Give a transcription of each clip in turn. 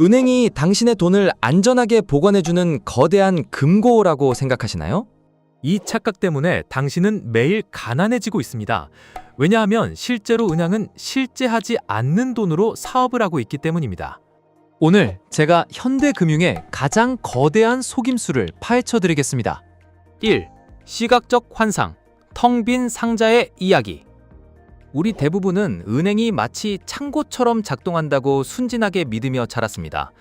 은행이 당신의 돈을 안전하게 보관해주는 거대한 금고라고 생각하시나요? 이 착각 때문에 당신은 매일 가난해지고 있습니다. 왜냐하면 실제로 은행은 실제하지 않는 돈으로 사업을 하고 있기 때문입니다. 오늘 제가 현대금융의 가장 거대한 속임수를 파헤쳐 드리겠습니다. 1. 시각적 환상. 텅 빈 상자의 이야기. 우리 대부분은 은행이 마치 창고처럼 작동한다고 순진하게 믿으며 자랐습니다.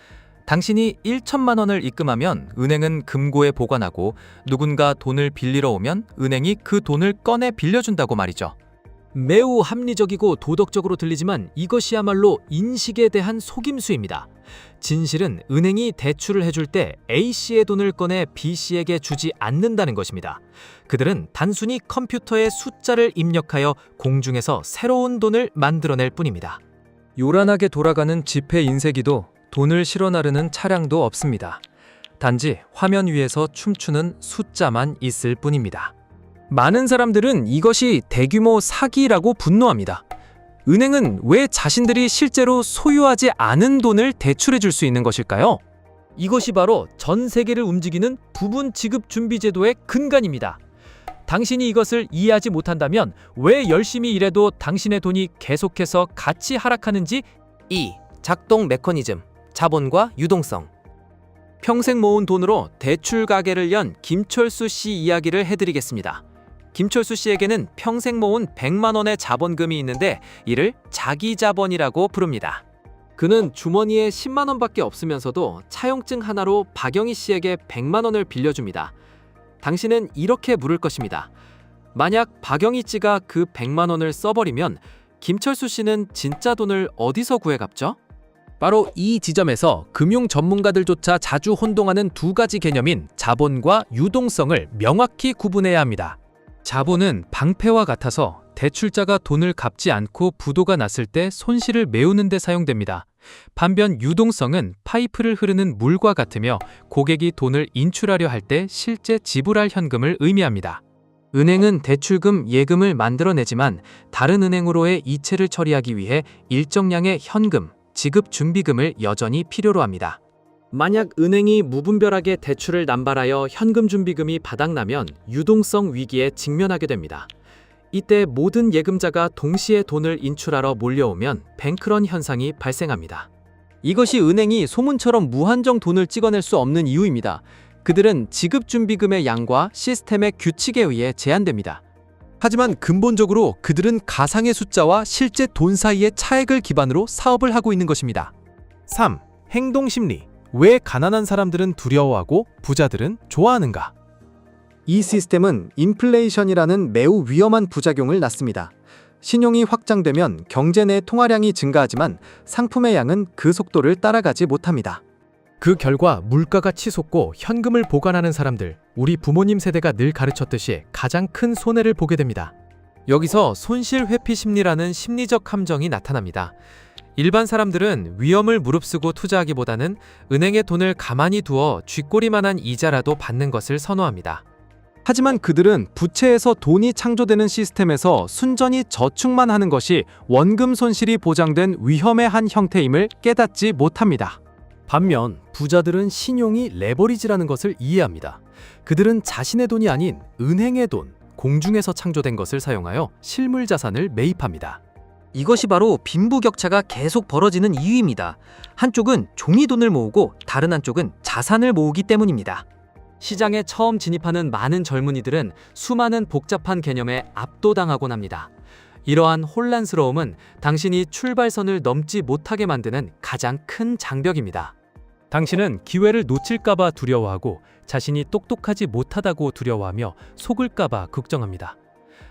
당신이 1천만 원을 입금하면 은행은 금고에 보관하고 누군가 돈을 빌리러 오면 은행이 그 돈을 꺼내 빌려준다고 말이죠. 매우 합리적이고 도덕적으로 들리지만 이것이야말로 인식에 대한 속임수입니다. 진실은 은행이 대출을 해줄 때 A씨의 돈을 꺼내 B씨에게 주지 않는다는 것입니다. 그들은 단순히 컴퓨터에 숫자를 입력하여 공중에서 새로운 돈을 만들어낼 뿐입니다. 요란하게 돌아가는 지폐 인쇄기도 돈을 실어 나르는 차량도 없습니다. 단지 화면 위에서 춤추는 숫자만 있을 뿐입니다. 많은 사람들은 이것이 대규모 사기라고 분노합니다. 은행은 왜 자신들이 실제로 소유하지 않은 돈을 대출해 줄 수 있는 것일까요? 이것이 바로 전 세계를 움직이는 부분 지급 준비 제도의 근간입니다. 당신이 이것을 이해하지 못한다면 왜 열심히 일해도 당신의 돈이 계속해서 가치 하락하는지 2. 작동 메커니즘, 자본과 유동성. 평생 모은 돈으로 대출 가게를 연 김철수 씨 이야기를 해드리겠습니다. 김철수 씨에게는 평생 모은 100만 원의 자본금이 있는데 이를 자기 자본이라고 부릅니다. 그는 주머니에 10만 원밖에 없으면서도 차용증 하나로 박영희 씨에게 100만 원을 빌려줍니다. 당신은 이렇게 물을 것입니다. 만약 박영희 씨가 그 100만 원을 써버리면 김철수 씨는 진짜 돈을 어디서 구해 갚죠? 바로 이 지점에서 금융 전문가들조차 자주 혼동하는 두 가지 개념인 자본과 유동성을 명확히 구분해야 합니다. 자본은 방패와 같아서 대출자가 돈을 갚지 않고 부도가 났을 때 손실을 메우는 데 사용됩니다. 반면 유동성은 파이프를 흐르는 물과 같으며 고객이 돈을 인출하려 할 때 실제 지불할 현금을 의미합니다. 은행은 대출금, 예금을 만들어내지만 다른 은행으로의 이체를 처리하기 위해 일정량의 현금, 지급 준비금을 여전히 필요로 합니다. 만약 은행이 무분별하게 대출을 남발하여 현금 준비금이 바닥나면 유동성 위기에 직면하게 됩니다. 이때 모든 예금자가 동시에 돈을 인출하러 몰려오면 뱅크런 현상이 발생합니다. 이것이 은행이 소문처럼 무한정 돈을 찍어낼 수 없는 이유입니다. 그들은 지급 준비금의 양과 시스템의 규칙에 의해 제한됩니다. 하지만 근본적으로 그들은 가상의 숫자와 실제 돈 사이의 차액을 기반으로 사업을 하고 있는 것입니다. 3. 행동 심리. 왜 가난한 사람들은 두려워하고 부자들은 좋아하는가? 이 시스템은 인플레이션이라는 매우 위험한 부작용을 낳습니다. 신용이 확장되면 경제 내 통화량이 증가하지만 상품의 양은 그 속도를 따라가지 못합니다. 그 결과 물가가 치솟고 현금을 보관하는 사람들, 우리 부모님 세대가 늘 가르쳤듯이 가장 큰 손해를 보게 됩니다. 여기서 손실 회피 심리라는 심리적 함정이 나타납니다. 일반 사람들은 위험을 무릅쓰고 투자하기보다는 은행에 돈을 가만히 두어 쥐꼬리만한 이자라도 받는 것을 선호합니다. 하지만 그들은 부채에서 돈이 창조되는 시스템에서 순전히 저축만 하는 것이 원금 손실이 보장된 위험의 한 형태임을 깨닫지 못합니다. 반면 부자들은 신용이 레버리지라는 것을 이해합니다. 그들은 자신의 돈이 아닌 은행의 돈, 공중에서 창조된 것을 사용하여 실물 자산을 매입합니다. 이것이 바로 빈부격차가 계속 벌어지는 이유입니다. 한쪽은 종이돈을 모으고 다른 한쪽은 자산을 모으기 때문입니다. 시장에 처음 진입하는 많은 젊은이들은 수많은 복잡한 개념에 압도당하곤 합니다. 이러한 혼란스러움은 당신이 출발선을 넘지 못하게 만드는 가장 큰 장벽입니다. 당신은 기회를 놓칠까봐 두려워하고 자신이 똑똑하지 못하다고 두려워하며 속을까봐 걱정합니다.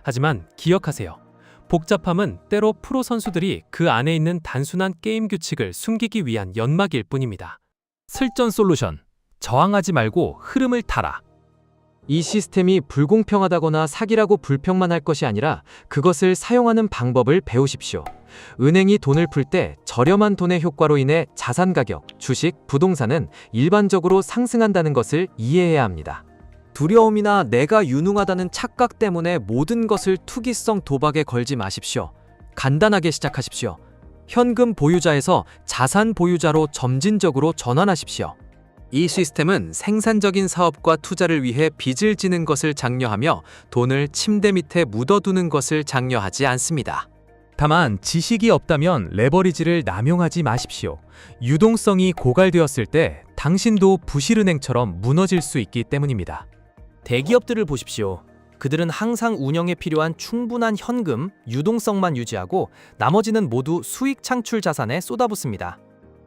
하지만 기억하세요. 복잡함은 때로 프로 선수들이 그 안에 있는 단순한 게임 규칙을 숨기기 위한 연막일 뿐입니다. 슬전 솔루션. 저항하지 말고 흐름을 타라. 이 시스템이 불공평하다거나 사기라고 불평만 할 것이 아니라 그것을 사용하는 방법을 배우십시오. 은행이 돈을 풀 때 저렴한 돈의 효과로 인해 자산 가격, 주식, 부동산은 일반적으로 상승한다는 것을 이해해야 합니다. 두려움이나 내가 유능하다는 착각 때문에 모든 것을 투기성 도박에 걸지 마십시오. 간단하게 시작하십시오. 현금 보유자에서 자산 보유자로 점진적으로 전환하십시오. 이 시스템은 생산적인 사업과 투자를 위해 빚을 지는 것을 장려하며 돈을 침대 밑에 묻어두는 것을 장려하지 않습니다. 다만 지식이 없다면 레버리지를 남용하지 마십시오. 유동성이 고갈되었을 때 당신도 부실은행처럼 무너질 수 있기 때문입니다. 대기업들을 보십시오. 그들은 항상 운영에 필요한 충분한 현금, 유동성만 유지하고 나머지는 모두 수익 창출 자산에 쏟아붓습니다.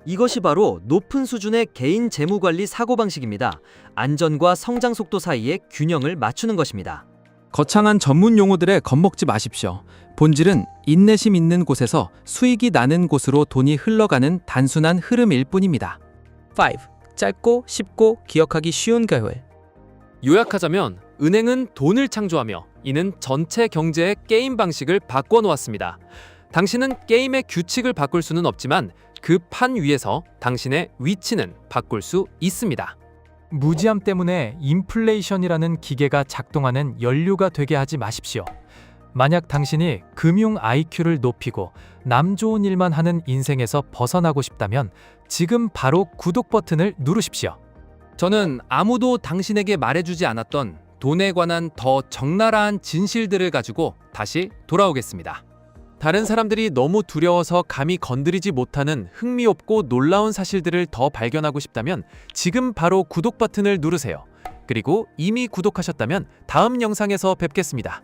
이것이 바로 높은 수준의 개인 재무 관리 사고방식입니다. 안전과 성장 속도 사이의 균형을 맞추는 것입니다. 거창한 전문 용어들에 겁먹지 마십시오. 본질은 인내심 있는 곳에서 수익이 나는 곳으로 돈이 흘러가는 단순한 흐름일 뿐입니다. 5. 짧고 쉽고 기억하기 쉬운 계획. 요약하자면 은행은 돈을 창조하며 이는 전체 경제의 게임 방식을 바꿔 놓았습니다. 당신은 게임의 규칙을 바꿀 수는 없지만 그 판 위에서 당신의 위치는 바꿀 수 있습니다. 무지함 때문에 인플레이션이라는 기계가 작동하는 연료가 되게 하지 마십시오. 만약 당신이 금융 IQ를 높이고 남 좋은 일만 하는 인생에서 벗어나고 싶다면 지금 바로 구독 버튼을 누르십시오. 저는 아무도 당신에게 말해주지 않았던 돈에 관한 더 적나라한 진실들을 가지고 다시 돌아오겠습니다. 다른 사람들이 너무 두려워서 감히 건드리지 못하는 흥미롭고 놀라운 사실들을 더 발견하고 싶다면 지금 바로 구독 버튼을 누르세요. 그리고 이미 구독하셨다면 다음 영상에서 뵙겠습니다.